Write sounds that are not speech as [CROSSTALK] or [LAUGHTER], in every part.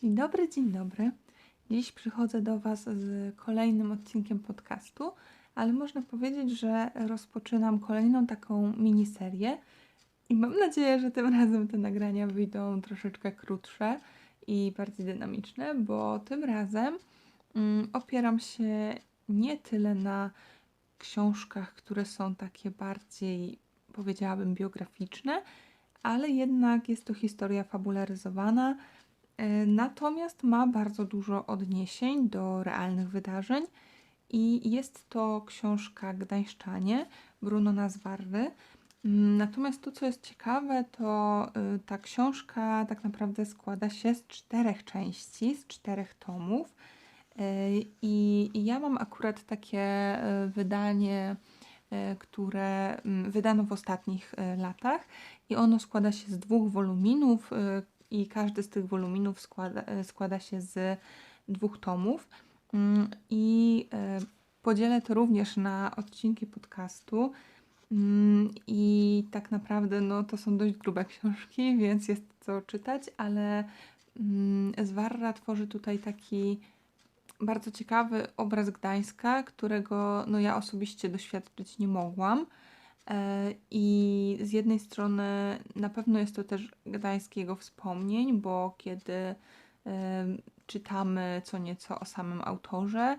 Dzień dobry, dzień dobry. Dziś przychodzę do Was z kolejnym odcinkiem podcastu, ale można powiedzieć, że rozpoczynam kolejną taką miniserię i mam nadzieję, że tym razem te nagrania wyjdą troszeczkę krótsze i bardziej dynamiczne, bo tym razem mm, opieram się nie tyle na książkach, które są takie bardziej, powiedziałabym, biograficzne, ale jednak jest to historia fabularyzowana natomiast ma bardzo dużo odniesień do realnych wydarzeń i jest to książka Gdańszczanie Bruno Nazwarry. Mm, natomiast to, co jest ciekawe, to y, ta książka tak naprawdę składa się z czterech części, z czterech tomów. E, I ja mam akurat takie e, wydanie, które mm, wydano w ostatnich latach, i ono składa się z dwóch woluminów, i każdy z tych woluminów składa, e, składa się z dwóch tomów. Mm, I e, podzielę to również na odcinki podcastu. Mm, I tak naprawdę no, to są dość grube [LAUGHS] książki, więc jest co czytać, ale mm, Zwarra tworzy tutaj taki bardzo ciekawy obraz Gdańska, którego no, ja osobiście doświadczyć nie mogłam. E, I z jednej strony na pewno jest to też gdańskiego wspomnień, bo kiedy czytamy co nieco o samym autorze,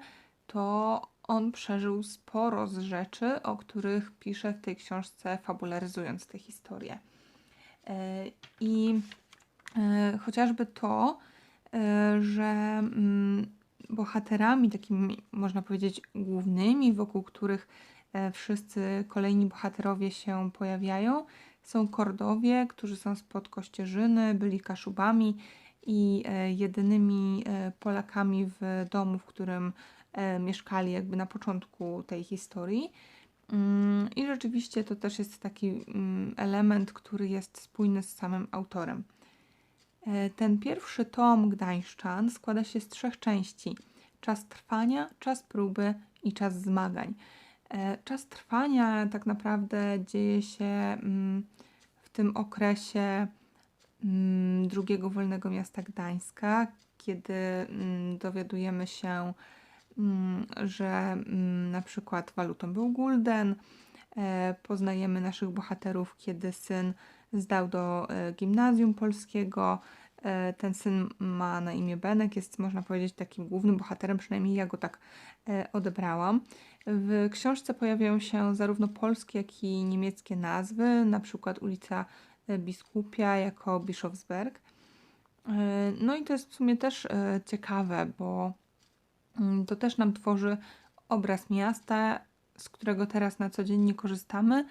to on przeżył sporo z rzeczy, o których pisze w tej książce, fabularyzując tę historię. E, I e, chociażby to, że mm, bohaterami, takimi można powiedzieć głównymi, wokół których E, wszyscy kolejni bohaterowie się pojawiają. Są Kordowie, którzy są spod Kościerzyny, byli Kaszubami i e, jedynymi e, Polakami w domu, w którym mieszkali jakby na początku tej historii. Mm, I rzeczywiście to też jest taki mm, element, który jest spójny z samym autorem. Ten pierwszy tom Gdańszczan składa się z trzech części: czas trwania, czas próby i czas zmagań. E, czas trwania tak naprawdę dzieje się mm, w tym okresie mm, drugiego wolnego miasta Gdańska, kiedy mm, dowiadujemy się, że na przykład walutą był gulden. E, poznajemy naszych bohaterów, kiedy syn zdał do e, gimnazjum polskiego. Ten syn ma na imię Benek, jest można powiedzieć takim głównym bohaterem, przynajmniej ja go tak odebrałam. W książce pojawiają się zarówno polskie, jak i niemieckie nazwy, na przykład ulica e, Biskupia jako Bischofsberg. E, no i to jest w sumie też e, ciekawe, bo mm, to też nam tworzy obraz miasta, z którego teraz na co dzień nie korzystamy.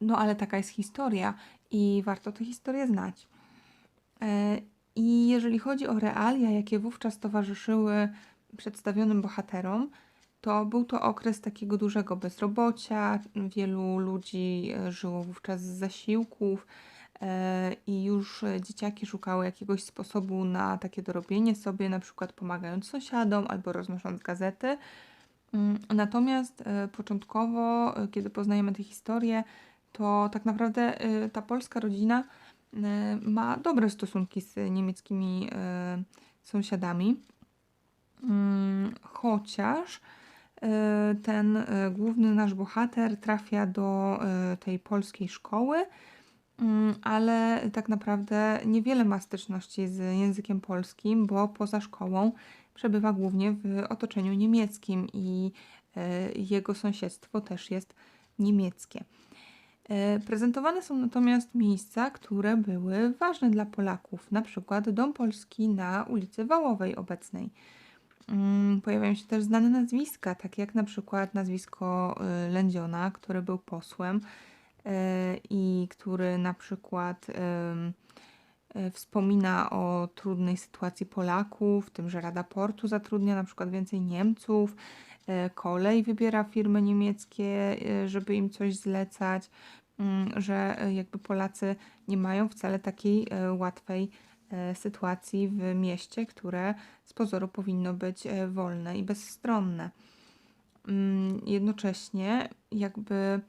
No ale taka jest historia i warto tę historię znać. I jeżeli chodzi o realia, jakie wówczas towarzyszyły przedstawionym bohaterom, to był to okres takiego dużego bezrobocia. Wielu ludzi e, żyło wówczas z zasiłków e, i już dzieciaki szukały jakiegoś sposobu na takie dorobienie sobie, na przykład pomagając sąsiadom albo roznosząc gazety. Mm, natomiast e, początkowo, kiedy poznajemy tę historię, to tak naprawdę ta polska rodzina ma dobre stosunki z niemieckimi sąsiadami. Mm, chociaż ten e, główny nasz bohater trafia do e, tej polskiej szkoły, mm, ale tak naprawdę niewiele ma styczności z językiem polskim, bo poza szkołą przebywa głównie w otoczeniu niemieckim i jego sąsiedztwo też jest niemieckie. Prezentowane są natomiast miejsca, które były ważne dla Polaków, na przykład Dom Polski na ulicy Wałowej obecnej. Mm, pojawiają się też znane nazwiska, takie jak na przykład nazwisko y, Lędziona, który był posłem y, i który na przykład y, wspomina o trudnej sytuacji Polaków, tym, że Rada Portu zatrudnia na przykład więcej Niemców, kolej wybiera firmy niemieckie, żeby im coś zlecać, mm, że jakby Polacy nie mają wcale takiej łatwej sytuacji w mieście, które z pozoru powinno być e, wolne i bezstronne. Mm, jednocześnie, jakby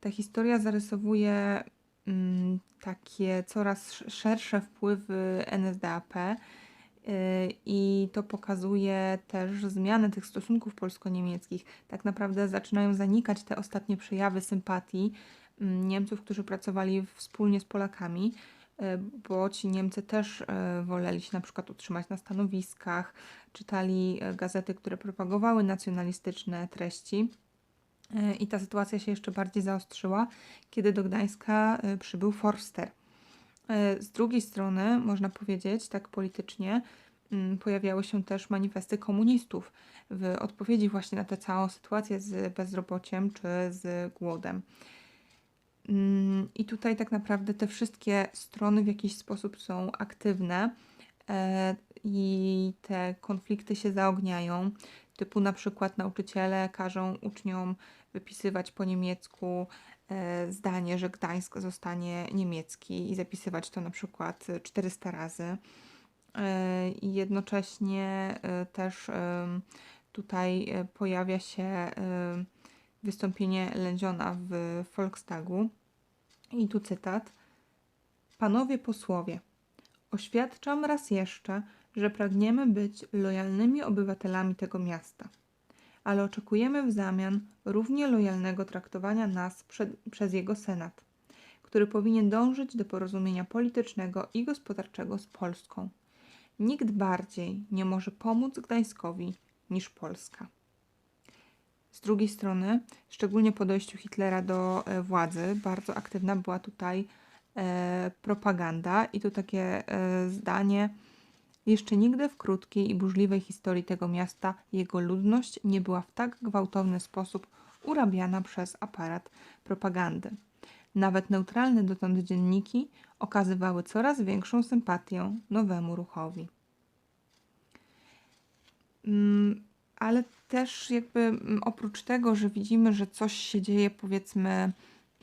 ta historia zarysowuje mm, takie coraz szersze wpływy NSDAP I to pokazuje też zmianę tych stosunków polsko-niemieckich. Tak naprawdę zaczynają zanikać te ostatnie przejawy sympatii mm, Niemców, którzy pracowali wspólnie z Polakami, bo ci Niemcy też woleli się na przykład utrzymać na stanowiskach, czytali gazety, które propagowały nacjonalistyczne treści. I ta sytuacja się jeszcze bardziej zaostrzyła, kiedy do Gdańska przybył Forster. E, z drugiej strony, można powiedzieć, tak politycznie, mm, pojawiały się też manifesty komunistów w odpowiedzi właśnie na tę całą sytuację z bezrobociem czy z głodem. Mm, I tutaj tak naprawdę te wszystkie strony w jakiś sposób są aktywne e, i te konflikty się zaogniają. Typu na przykład nauczyciele każą uczniom wypisywać po niemiecku, E, zdanie, że Gdańsk zostanie niemiecki i zapisywać to na przykład 400 razy. E, I jednocześnie też tutaj pojawia się wystąpienie Lędziona w Volkstagu. I tu cytat. Panowie posłowie, oświadczam raz jeszcze, że pragniemy być lojalnymi obywatelami tego miasta ale oczekujemy w zamian równie lojalnego traktowania nas przed, przez jego Senat, który powinien dążyć do porozumienia politycznego i gospodarczego z Polską. Nikt bardziej nie może pomóc Gdańskowi niż Polska. Z drugiej strony, szczególnie po dojściu Hitlera do e, władzy, bardzo aktywna była tutaj e, propaganda, i tu takie e, zdanie jeszcze nigdy w krótkiej i burzliwej historii tego miasta jego ludność nie była w tak gwałtowny sposób urabiana przez aparat propagandy. Nawet neutralne dotąd dzienniki okazywały coraz większą sympatię nowemu ruchowi. Mm, ale też jakby mm, oprócz tego, że widzimy, że coś się dzieje powiedzmy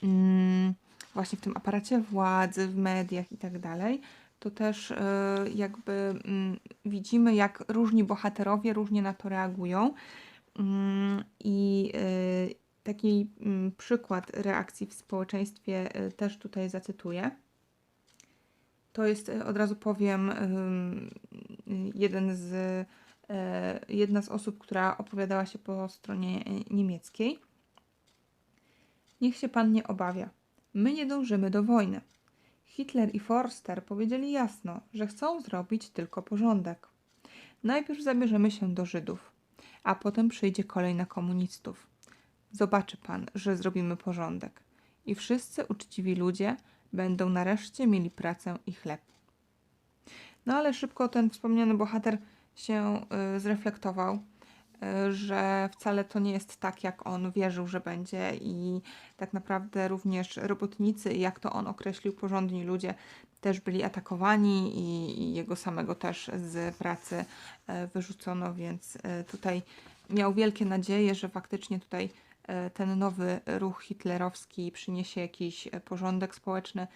mm, właśnie w tym aparacie władzy, w mediach i tak dalej, to też e, jakby mm, widzimy, jak różni bohaterowie różnie na to reagują. I e, taki przykład reakcji w społeczeństwie e, też tutaj zacytuję. To jest, od razu powiem, jeden z, jedna z osób, która opowiadała się po stronie niemieckiej. Niech się pan nie obawia. My nie dążymy do wojny. Hitler i Forster powiedzieli jasno, że chcą zrobić tylko porządek. Najpierw zabierzemy się do Żydów, a potem przyjdzie kolej na komunistów. Zobaczy pan, że zrobimy porządek i wszyscy uczciwi ludzie będą nareszcie mieli pracę i chleb. No ale szybko ten wspomniany bohater się y, zreflektował Y, że wcale to nie jest tak, jak on wierzył, że będzie, i tak naprawdę również robotnicy, jak to on określił, porządni ludzie też byli atakowani, i, i jego samego też z pracy y, wyrzucono, więc tutaj miał wielkie nadzieje, że faktycznie tutaj ten nowy ruch hitlerowski przyniesie jakiś porządek społeczny,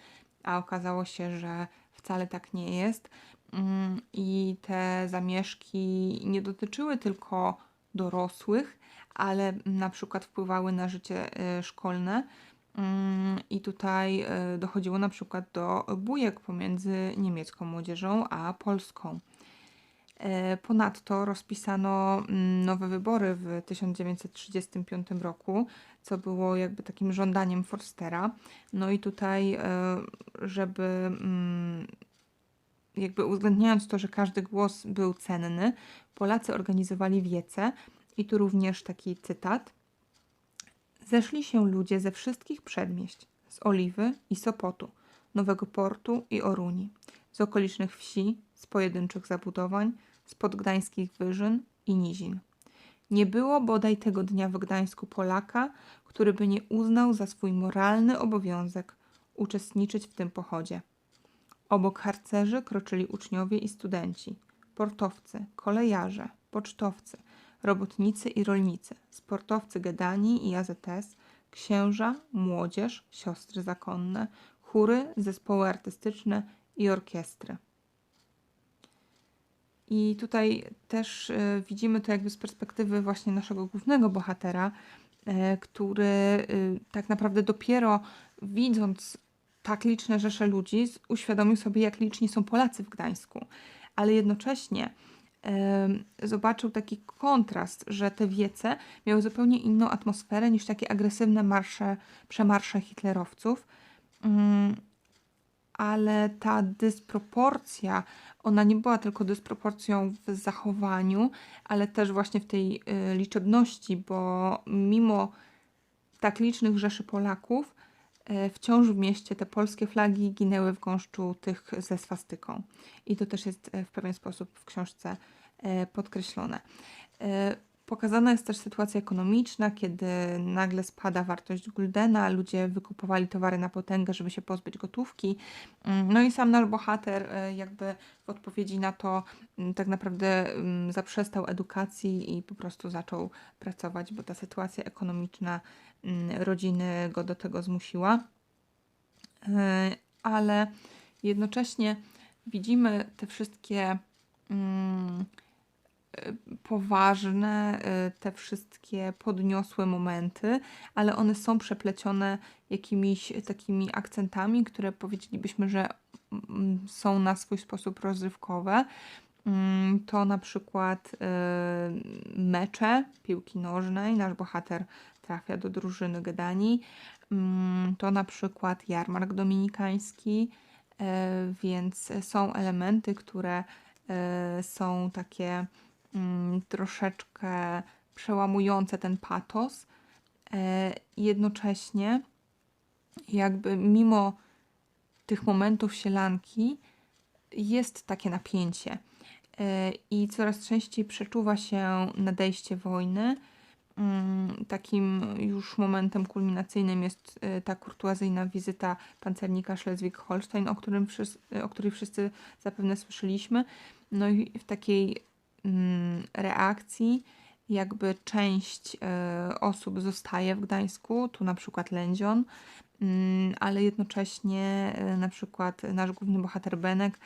a okazało się, że wcale tak nie jest. Mm, I te zamieszki nie dotyczyły tylko dorosłych, ale na przykład wpływały na życie e, szkolne. Mm, I tutaj e, dochodziło na przykład do bujek pomiędzy niemiecką młodzieżą a polską. E, ponadto rozpisano mm, nowe wybory w 1935 roku, co było jakby takim żądaniem Forstera. No i tutaj, żeby jakby uwzględniając to, że każdy głos był cenny, Polacy organizowali wiece i tu również taki cytat. Zeszli się ludzie ze wszystkich przedmieść, z Oliwy i Sopotu, Nowego Portu i Oruni, z okolicznych wsi, z pojedynczych zabudowań, z podgdańskich wyżyn i nizin. Nie było bodaj tego dnia w Gdańsku Polaka, który by nie uznał za swój moralny obowiązek uczestniczyć w tym pochodzie. Obok harcerzy kroczyli uczniowie i studenci, portowcy, kolejarze, pocztowcy, robotnicy i rolnicy, sportowcy Gedanii i AZS, księża, młodzież, siostry zakonne, chóry, zespoły artystyczne i orkiestry. I tutaj też y, widzimy to jakby z perspektywy właśnie naszego głównego bohatera, y, który y, tak naprawdę dopiero widząc tak liczne rzesze ludzi, uświadomił sobie, jak liczni są Polacy w Gdańsku. ale jednocześnie zobaczył taki kontrast, że te wiece miały zupełnie inną atmosferę niż takie agresywne marsze, przemarsze hitlerowców. Mm, ale ta dysproporcja, ona nie była tylko dysproporcją w zachowaniu, ale też właśnie w tej y, liczebności, bo mimo tak licznych rzeszy Polaków, wciąż w mieście te polskie flagi ginęły w gąszczu tych ze swastyką. I to też jest y, w pewien sposób w książce podkreślone. Pokazana jest też sytuacja ekonomiczna, kiedy nagle spada wartość guldena, ludzie wykupowali towary na potęgę, żeby się pozbyć gotówki. Mm, no i sam nasz bohater e, jakby w odpowiedzi na to mm, tak naprawdę mm, zaprzestał edukacji i po prostu zaczął pracować, bo ta sytuacja ekonomiczna rodziny go do tego zmusiła. E, ale jednocześnie widzimy te wszystkie poważne, y, te wszystkie podniosłe momenty, ale one są przeplecione jakimiś takimi akcentami, które powiedzielibyśmy, że mm, są na swój sposób rozrywkowe. Mm, to na przykład y, mecze piłki nożnej. Nasz bohater trafia do drużyny Gedani. Mm, to na przykład jarmark dominikański, y, więc są elementy, które są takie mm, troszeczkę przełamujące ten patos. E, jednocześnie, jakby mimo tych momentów sielanki, jest takie napięcie. E, I coraz częściej przeczuwa się nadejście wojny. Mm, takim już momentem kulminacyjnym jest e, ta kurtuazyjna wizyta pancernika Schleswig-Holstein, o, którym o której wszyscy zapewne słyszeliśmy. No i w takiej reakcji jakby część e, osób zostaje w Gdańsku, tu na przykład Lędzion, mm, ale jednocześnie e, na przykład nasz główny bohater Benek,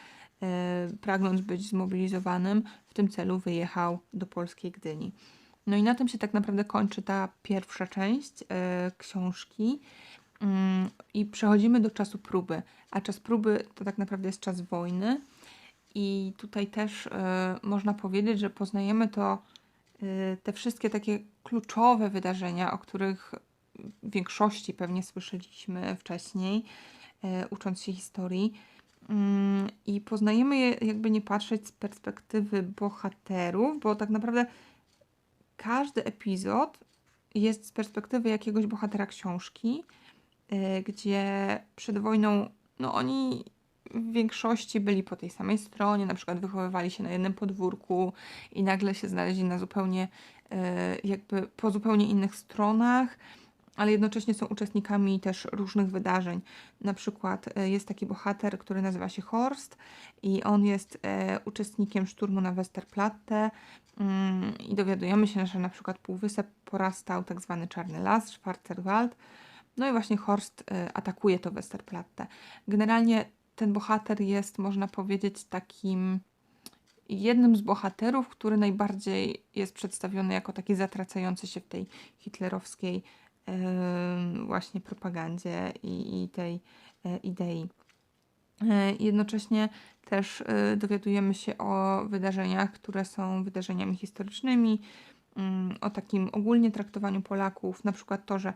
e, pragnąc być zmobilizowanym, w tym celu wyjechał do polskiej Gdyni. No i na tym się tak naprawdę kończy ta pierwsza część książki. Mm, I przechodzimy do czasu próby. A czas próby to tak naprawdę jest czas wojny. I tutaj też y, można powiedzieć, że poznajemy to, y, te wszystkie takie kluczowe wydarzenia, o których w większości pewnie słyszeliśmy wcześniej, y, ucząc się historii. Mm, I poznajemy je, jakby nie patrzeć z perspektywy bohaterów, bo tak naprawdę każdy epizod jest z perspektywy jakiegoś bohatera książki, gdzie przed wojną no oni w większości byli po tej samej stronie, na przykład wychowywali się na jednym podwórku i nagle się znaleźli na zupełnie, e, jakby po zupełnie innych stronach, ale jednocześnie są uczestnikami też różnych wydarzeń. Na przykład e, jest taki bohater, który nazywa się Horst i on jest e, uczestnikiem szturmu na Westerplatte mm, i dowiadujemy się, że na przykład półwysep porastał tak zwany czarny las, Schwarzerwald, no i właśnie Horst atakuje to Westerplatte. Generalnie ten bohater jest, można powiedzieć, takim jednym z bohaterów, który najbardziej jest przedstawiony jako taki zatracający się w tej hitlerowskiej właśnie propagandzie i, i tej yy, idei. Yy, jednocześnie też dowiadujemy się o wydarzeniach, które są wydarzeniami historycznymi, mm, o takim ogólnie traktowaniu Polaków, na przykład to, że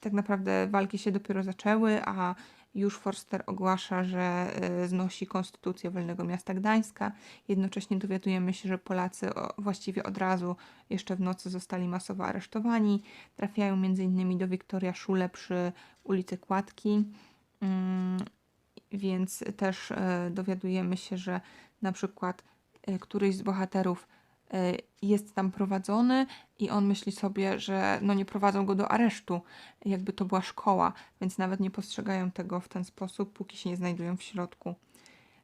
tak naprawdę walki się dopiero zaczęły, a już Forster ogłasza, że e, znosi konstytucję Wolnego Miasta Gdańska. Jednocześnie dowiadujemy się, że Polacy właściwie od razu, jeszcze w nocy, zostali masowo aresztowani. Trafiają m.in. do Wiktoria Szule przy ulicy Kładki. Mm, więc też e, dowiadujemy się, że na przykład e, któryś z bohaterów Y, jest tam prowadzony i on myśli sobie, że no nie prowadzą go do aresztu, jakby to była szkoła, więc nawet nie postrzegają tego w ten sposób, póki się nie znajdują w środku.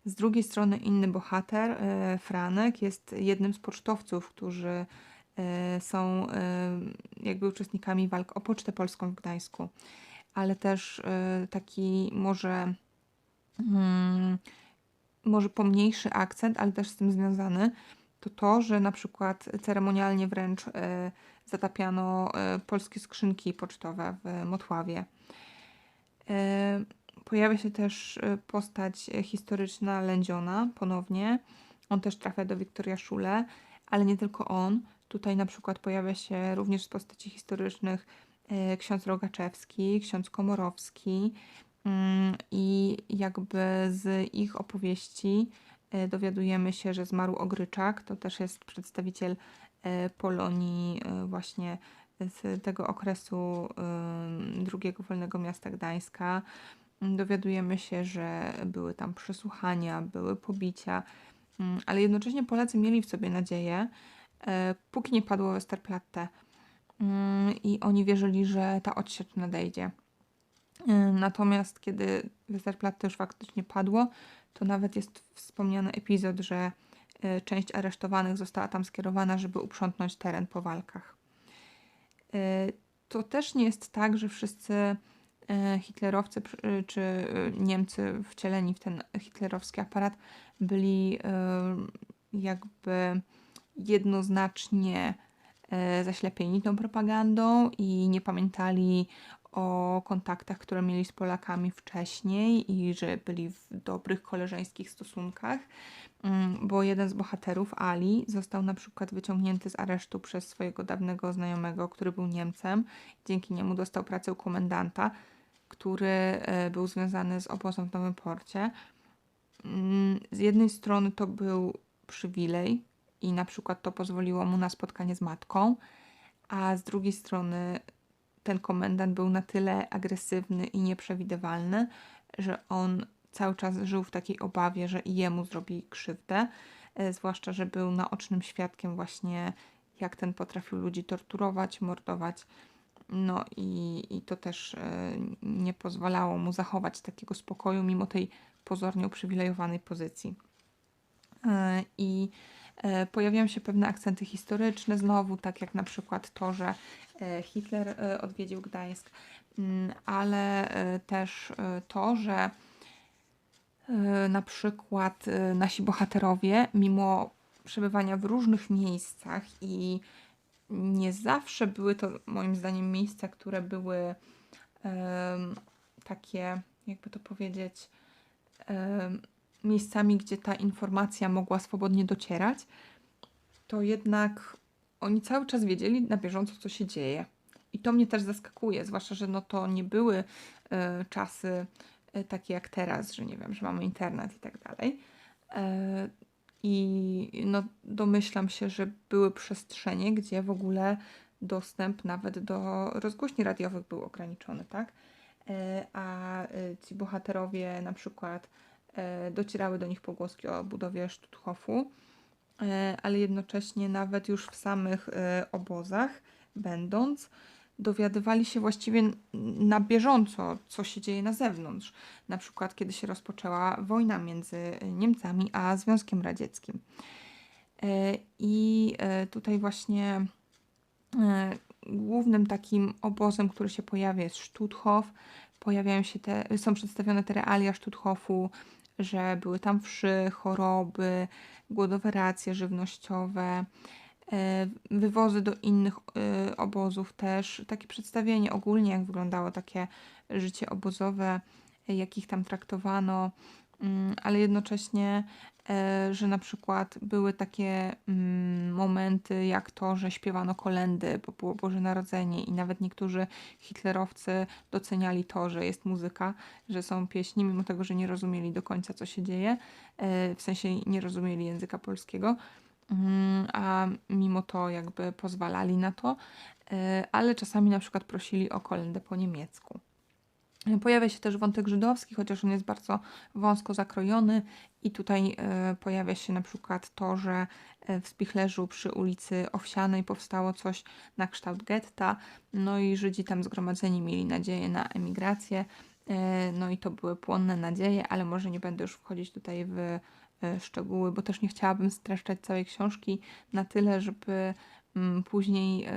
Z drugiej strony inny bohater, y, Franek, jest jednym z pocztowców, którzy y, są jakby uczestnikami walk o Pocztę Polską w Gdańsku, ale też taki może, hmm, może pomniejszy akcent, ale też z tym związany, to to, że na przykład ceremonialnie wręcz e, zatapiano e, polskie skrzynki pocztowe w Motławie. E, Pojawia się też postać historyczna Lędziona ponownie. On też trafia do Wiktoria Szule, ale nie tylko on. Tutaj na przykład pojawia się również z postaci historycznych ksiądz Rogaczewski, ksiądz Komorowski mm, i jakby z ich opowieści dowiadujemy się, że zmarł Ogryczak, to też jest przedstawiciel Polonii właśnie z tego okresu drugiego wolnego miasta Gdańska. Dowiadujemy się, że były tam przesłuchania, były pobicia, mm, ale jednocześnie Polacy mieli w sobie nadzieję, e, póki nie padło Westerplatte. Mm, I oni wierzyli, że ta odsiecz nadejdzie. E, natomiast kiedy Westerplatte już faktycznie padło, to nawet jest wspomniany epizod, że e, część aresztowanych została tam skierowana, żeby uprzątnąć teren po walkach. To też nie jest tak, że wszyscy E, hitlerowcy e, czy e, Niemcy wcieleni w ten hitlerowski aparat byli jakby jednoznacznie zaślepieni tą propagandą i nie pamiętali o kontaktach, które mieli z Polakami wcześniej i że byli w dobrych koleżeńskich stosunkach, mm, bo jeden z bohaterów, Ali, został na przykład wyciągnięty z aresztu przez swojego dawnego znajomego, który był Niemcem. Dzięki niemu dostał pracę u komendanta, który e, był związany z obozem w Nowym Porcie. Mm, z jednej strony to był przywilej i na przykład to pozwoliło mu na spotkanie z matką, a z drugiej strony ten komendant był na tyle agresywny i nieprzewidywalny, że on cały czas żył w takiej obawie, że i jemu zrobi krzywdę, e, zwłaszcza, że był naocznym świadkiem właśnie jak ten potrafił ludzi torturować, mordować no i, i to też e, nie pozwalało mu zachować takiego spokoju mimo tej pozornie uprzywilejowanej pozycji. E, I pojawiają się pewne akcenty historyczne znowu, tak jak na przykład to, że Hitler odwiedził Gdańsk, mm, ale też to, że na przykład nasi bohaterowie, mimo przebywania w różnych miejscach i nie zawsze były to moim zdaniem miejsca, które były takie, jakby to powiedzieć, miejscami, gdzie ta informacja mogła swobodnie docierać, to jednak oni cały czas wiedzieli na bieżąco, co się dzieje. I to mnie też zaskakuje, zwłaszcza, że no to nie były y, czasy y, takie jak teraz, że nie wiem, że mamy internet i tak dalej. Y, i no, domyślam się, że były przestrzenie, gdzie w ogóle dostęp nawet do rozgłośni radiowych był ograniczony, tak? E, a e, ci bohaterowie na przykład e, docierały do nich pogłoski o budowie Stutthofu, ale jednocześnie nawet już w samych obozach będąc, dowiadywali się właściwie na bieżąco, co się dzieje na zewnątrz. Na przykład, kiedy się rozpoczęła wojna między Niemcami a Związkiem Radzieckim. E, I e, tutaj właśnie e, głównym takim obozem, który się pojawia jest Stutthof. Pojawiają się te, są przedstawione te realia Stutthofu, że były tam wszy, choroby, głodowe racje żywnościowe, E, wywozy do innych e, obozów też, takie przedstawienie ogólnie, jak wyglądało takie życie obozowe, jak ich tam traktowano, ale jednocześnie, e, że na przykład były takie mm, momenty jak to, że śpiewano kolendy, bo było Boże Narodzenie i nawet niektórzy hitlerowcy doceniali to, że jest muzyka, że są pieśni, mimo tego, że nie rozumieli do końca, co się dzieje, w sensie nie rozumieli języka polskiego. Mhm, a mimo to jakby pozwalali na to, e, ale czasami na przykład prosili o kolendę po niemiecku. Pojawia się też wątek żydowski, chociaż on jest bardzo wąsko zakrojony. I tutaj e, pojawia się na przykład to, że e, w Spichlerzu przy ulicy Owsianej powstało coś na kształt getta, no i Żydzi tam zgromadzeni mieli nadzieję na emigrację, no i to były płonne nadzieje, ale może nie będę już wchodzić tutaj w E, szczegóły, bo też nie chciałabym streszczać całej książki na tyle, żeby mm, później e,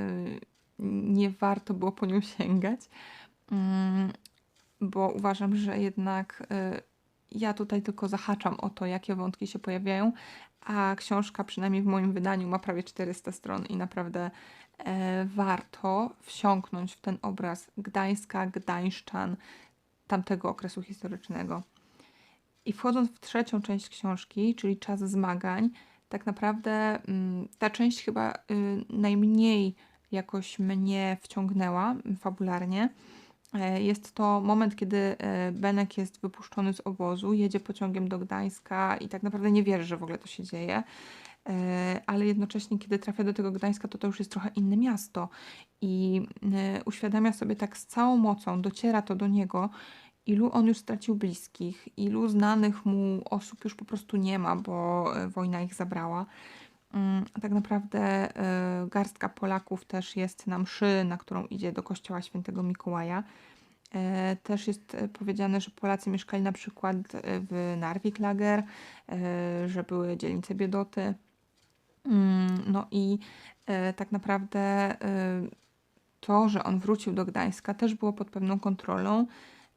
nie warto było po nią sięgać, mm, bo uważam, że jednak e, ja tutaj tylko zahaczam o to, jakie wątki się pojawiają, a książka, przynajmniej w moim wydaniu, ma prawie 400 stron i naprawdę warto wsiąknąć w ten obraz Gdańska, Gdańszczan, tamtego okresu historycznego. I wchodząc w trzecią część książki, czyli Czas zmagań, tak naprawdę mm, ta część chyba y, najmniej jakoś mnie wciągnęła fabularnie. E, jest to moment, kiedy e, Benek jest wypuszczony z obozu, jedzie pociągiem do Gdańska i tak naprawdę nie wierzy, że w ogóle to się dzieje. E, ale jednocześnie, kiedy trafia do tego Gdańska, to to już jest trochę inne miasto i uświadamia sobie tak z całą mocą, dociera to do niego, ilu on już stracił bliskich, ilu znanych mu osób już po prostu nie ma, bo wojna ich zabrała. Mm, tak naprawdę y, garstka Polaków też jest na mszy, na którą idzie do kościoła świętego Mikołaja. Y, też jest powiedziane, że Polacy mieszkali na przykład w Narwiklager, y, że były dzielnice biedoty. Mm, no i tak naprawdę to, że on wrócił do Gdańska też było pod pewną kontrolą.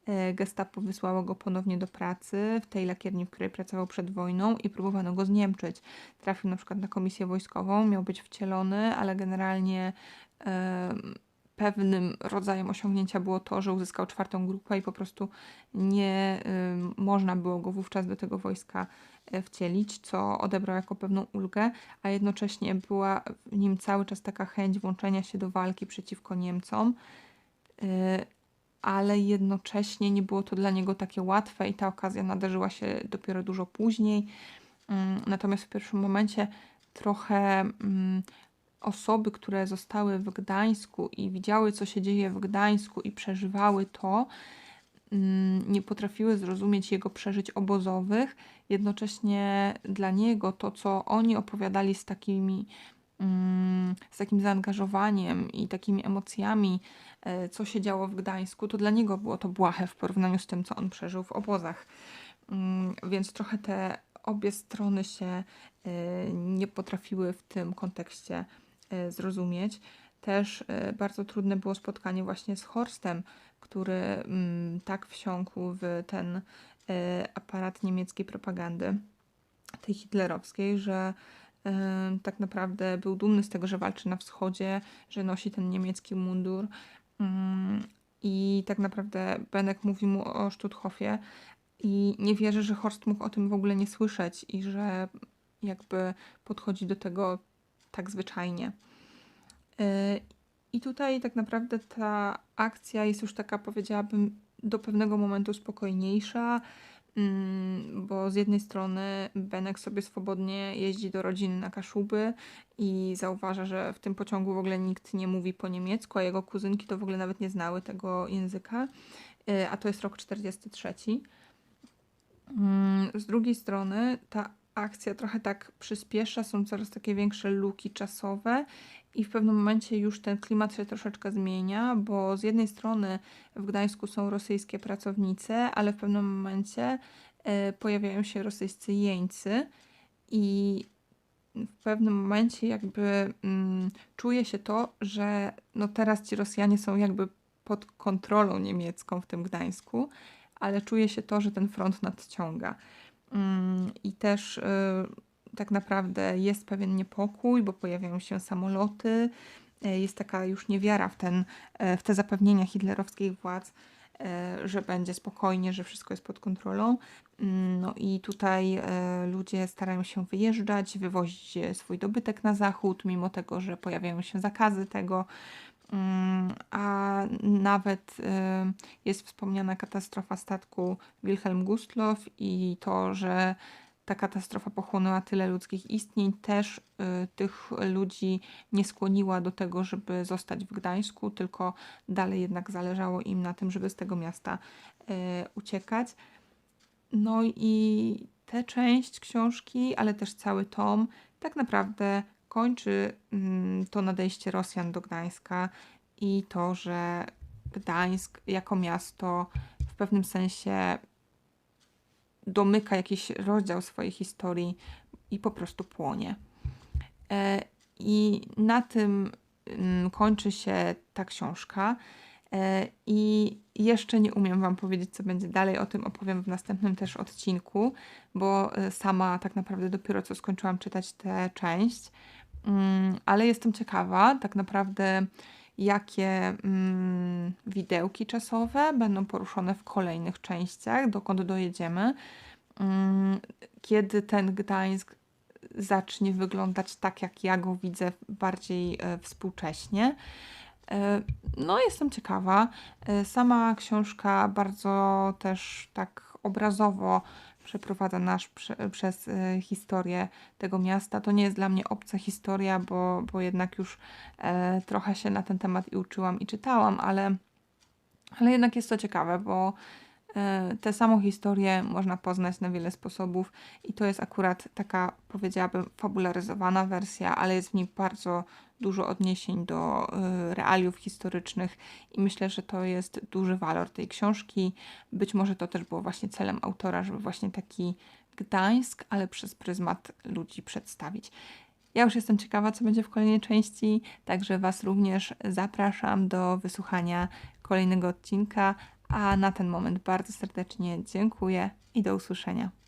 E, gestapo wysłało go ponownie do pracy w tej lakierni, w której pracował przed wojną i próbowano go zniemczyć. Trafił na przykład na komisję wojskową, miał być wcielony, ale generalnie e, pewnym rodzajem osiągnięcia było to, że uzyskał czwartą grupę i po prostu nie można było go wówczas do tego wojska e, wcielić, co odebrał jako pewną ulgę, a jednocześnie była w nim cały czas taka chęć włączenia się do walki przeciwko Niemcom. E, ale jednocześnie nie było to dla niego takie łatwe i ta okazja nadarzyła się dopiero dużo później. Mm, natomiast w pierwszym momencie trochę mm, osoby, które zostały w Gdańsku i widziały, co się dzieje w Gdańsku i przeżywały to, mm, nie potrafiły zrozumieć jego przeżyć obozowych. Jednocześnie dla niego to, co oni opowiadali z takimi z takim zaangażowaniem i takimi emocjami, E, co się działo w Gdańsku, to dla niego było to błahe w porównaniu z tym, co on przeżył w obozach. Mm, więc trochę te obie strony się e, nie potrafiły w tym kontekście e, zrozumieć. Też bardzo trudne było spotkanie właśnie z Horstem, który mm, tak wsiąkł w ten aparat niemieckiej propagandy, tej hitlerowskiej, że tak naprawdę był dumny z tego, że walczy na wschodzie, że nosi ten niemiecki mundur, Mm, I tak naprawdę Benek mówi mu o Stutthofie i nie wierzy, że Horst mógł o tym w ogóle nie słyszeć i że jakby podchodzi do tego tak zwyczajnie. Y, I tutaj tak naprawdę ta akcja jest już taka, powiedziałabym, do pewnego momentu spokojniejsza. Mm, bo z jednej strony Benek sobie swobodnie jeździ do rodziny na Kaszuby i zauważa, że w tym pociągu w ogóle nikt nie mówi po niemiecku, a jego kuzynki to w ogóle nawet nie znały tego języka, y, a to jest rok 43. Mm, z drugiej strony ta akcja trochę tak przyspiesza, są coraz takie większe luki czasowe i w pewnym momencie już ten klimat się troszeczkę zmienia, bo z jednej strony w Gdańsku są rosyjskie pracownice, ale w pewnym momencie e, pojawiają się rosyjscy jeńcy i w pewnym momencie jakby mm, czuje się to, że no teraz ci Rosjanie są jakby pod kontrolą niemiecką w tym Gdańsku, ale czuje się to, że ten front nadciąga. Mm, I też y, tak naprawdę jest pewien niepokój, bo pojawiają się samoloty, e, jest taka już niewiara w, ten, e, w te zapewnienia hitlerowskich władz, e, że będzie spokojnie, że wszystko jest pod kontrolą. Mm, no i tutaj ludzie starają się wyjeżdżać, wywozić swój dobytek na zachód, mimo tego, że pojawiają się zakazy tego. Mm, a nawet jest wspomniana katastrofa statku Wilhelm Gustloff i to, że ta katastrofa pochłonęła tyle ludzkich istnień, też y, tych ludzi nie skłoniła do tego, żeby zostać w Gdańsku, tylko dalej jednak zależało im na tym, żeby z tego miasta y, uciekać. No i tę część książki, ale też cały tom, tak naprawdę kończy mm, to nadejście Rosjan do Gdańska i to, że Gdańsk jako miasto w pewnym sensie domyka jakiś rozdział swojej historii i po prostu płonie. E, I na tym mm, kończy się ta książka. E, I jeszcze nie umiem Wam powiedzieć, co będzie dalej. O tym opowiem w następnym też odcinku, bo e, sama tak naprawdę dopiero co skończyłam czytać tę część. Mm, ale jestem ciekawa, tak naprawdę jakie mm, widełki czasowe będą poruszone w kolejnych częściach, dokąd dojedziemy, mm, kiedy ten Gdańsk zacznie wyglądać tak, jak ja go widzę bardziej e, współcześnie. E, No, jestem ciekawa. E, Sama książka bardzo też tak obrazowo przeprowadza nas prze, przez e, historię tego miasta. To nie jest dla mnie obca historia, bo, bo jednak już e, trochę się na ten temat i uczyłam i czytałam, ale, ale jednak jest to ciekawe, bo tę samą historię można poznać na wiele sposobów i to jest akurat taka, powiedziałabym, fabularyzowana wersja, ale jest w niej bardzo dużo odniesień do y, realiów historycznych i myślę, że to jest duży walor tej książki. Być może to też było właśnie celem autora, żeby właśnie taki Gdańsk, ale przez pryzmat ludzi przedstawić. Ja już jestem ciekawa, co będzie w kolejnej części, także Was również zapraszam do wysłuchania kolejnego odcinka, a na ten moment bardzo serdecznie dziękuję i do usłyszenia.